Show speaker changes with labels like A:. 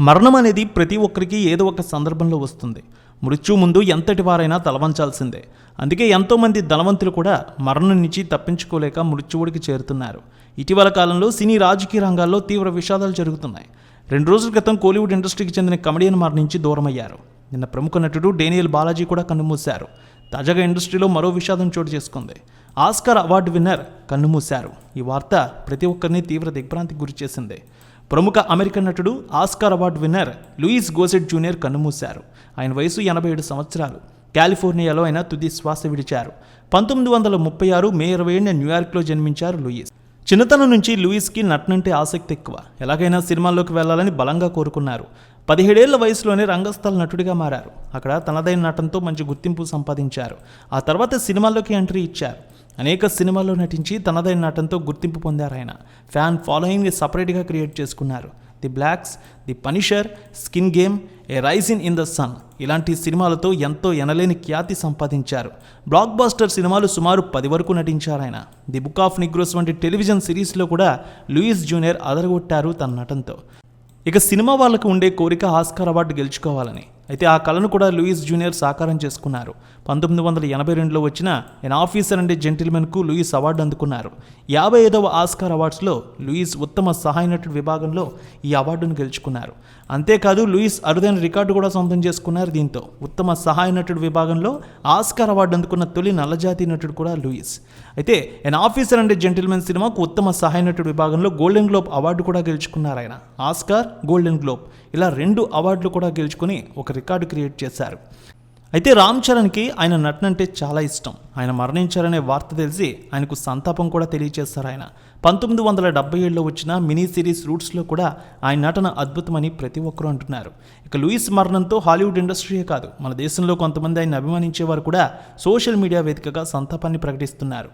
A: మరణం అనేది ప్రతి ఒక్కరికి ఏదో ఒక సందర్భంలో వస్తుంది. మృత్యు ముందు ఎంతటి వారైనా తలవంచాల్సిందే. అందుకే ఎంతోమంది ధనవంతులు కూడా మరణం నుంచి తప్పించుకోలేక మృత్యువుడికి చేరుతున్నారు. ఇటీవల కాలంలో సినీ రాజకీయ రంగాల్లో తీవ్ర విషాదాలు జరుగుతున్నాయి. రెండు రోజుల క్రితం కోలీవుడ్ ఇండస్ట్రీకి చెందిన కమెడియన్ మరణించి దూరమయ్యారు. నిన్న ప్రముఖ నటుడు డేనియల్ బాలాజీ కూడా కన్నుమూశారు. తాజాగా ఇండస్ట్రీలో మరో విషాదం చోటు చేసుకుంది. ఆస్కార్ అవార్డు విన్నర్ కన్నుమూశారు. ఈ వార్త ప్రతి ఒక్కరిని తీవ్ర దిగ్భ్రాంతికి గురి చేసింది ప్రముఖ అమెరికన్ నటుడు Oscar award winner Louis Gossett junior కన్నుమూశారు. ఆయన వయసు ఎనభై ఏడు సంవత్సరాలు. కాలిఫోర్నియాలో ఆయన తుది శ్వాస విడిచారు. పంతొమ్మిది వందల ముప్పై ఆరు మే ఇరవై ఏడున న్యూయార్క్లో జన్మించారు లూయిస్. చిన్నతనం నుంచి లూయిస్కి నటనంటే ఆసక్తి ఎక్కువ. ఎలాగైనా సినిమాల్లోకి వెళ్ళాలని బలంగా కోరుకున్నారు. పదిహేడేళ్ళ వయసులోనే రంగస్థల నటుడిగా మారారు. అక్కడ తనదైన నటనతో మంచి గుర్తింపు సంపాదించారు. ఆ తర్వాత సినిమాల్లోకి ఎంట్రీ ఇచ్చారు. అనేక సినిమాల్లో నటించి తనదైన నటనతో గుర్తింపు పొందారు ఆయన. ఫ్యాన్ ఫాలోయింగ్ని సపరేట్గా క్రియేట్ చేసుకున్నారు. The Blacks The Punisher Skin Game A Raisin in the Sun ఇలాంటి సినిమాలతో ఎంతో ఎనలేని ఖ్యాతి సంపాదించారు. బ్లాక్ బాస్టర్ సినిమాలు సుమారు పది వరకు నటించారు ఆయన. ది బుక్ ఆఫ్ నిగ్రోస్ వంటి టెలివిజన్ సిరీస్లో కూడా లూయిస్ జూనియర్ అదరగొట్టారు తన నటనతో. ఇక సినిమా వాళ్ళకు ఉండే కోరిక ఆస్కార్ అవార్డు గెలుచుకోవాలని. అయితే ఆ కళను కూడా లూయిస్ జూనియర్ సాకారం చేసుకున్నారు. పంతొమ్మిది వందల ఎనభై రెండులో వచ్చిన ఎన్ ఆఫీసర్ అండ్ జెంటిల్మెన్కు లూయిస్ అవార్డు అందుకున్నారు. యాభై ఐదవ ఆస్కార్ అవార్డ్స్లో లూయిస్ ఉత్తమ సహాయ నటుడు విభాగంలో ఈ అవార్డును గెలుచుకున్నారు. అంతేకాదు లూయిస్ అరుదైన రికార్డు కూడా సొంతం చేసుకున్నారు దీంతో. ఉత్తమ సహాయ నటుడు విభాగంలో ఆస్కార్ అవార్డు అందుకున్న తొలి నల్లజాతి నటుడు కూడా లూయిస్. అయితే ఎన్ ఆఫీసర్ అండ్ జెంటిల్మెన్ సినిమాకు ఉత్తమ సహాయ నటుడు విభాగంలో గోల్డెన్ గ్లోబ్ అవార్డు కూడా గెలుచుకున్నారు ఆయన. ఆస్కార్ గోల్డెన్ గ్లోబ్ ఇలా రెండు అవార్డులు కూడా గెలుచుకుని ఒక రికార్డు క్రియేట్ చేశారు. అయితే రామ్ చరణ్కి ఆయన నటన అంటే చాలా ఇష్టం. ఆయన మరణించారనే వార్త తెలిసి ఆయనకు సంతాపం కూడా తెలియజేశారు ఆయన. పంతొమ్మిది వందల డెబ్బై ఏడులో వచ్చిన మినీ సిరీస్ రూట్స్లో కూడా ఆయన నటన అద్భుతమని ప్రతి ఒక్కరూ అంటున్నారు. ఇక లూయిస్ మరణంతో హాలీవుడ్ ఇండస్ట్రీయే కాదు మన దేశంలో కొంతమంది ఆయన అభిమానించేవారు కూడా సోషల్ మీడియా వేదికగా సంతాపాన్ని ప్రకటిస్తున్నారు.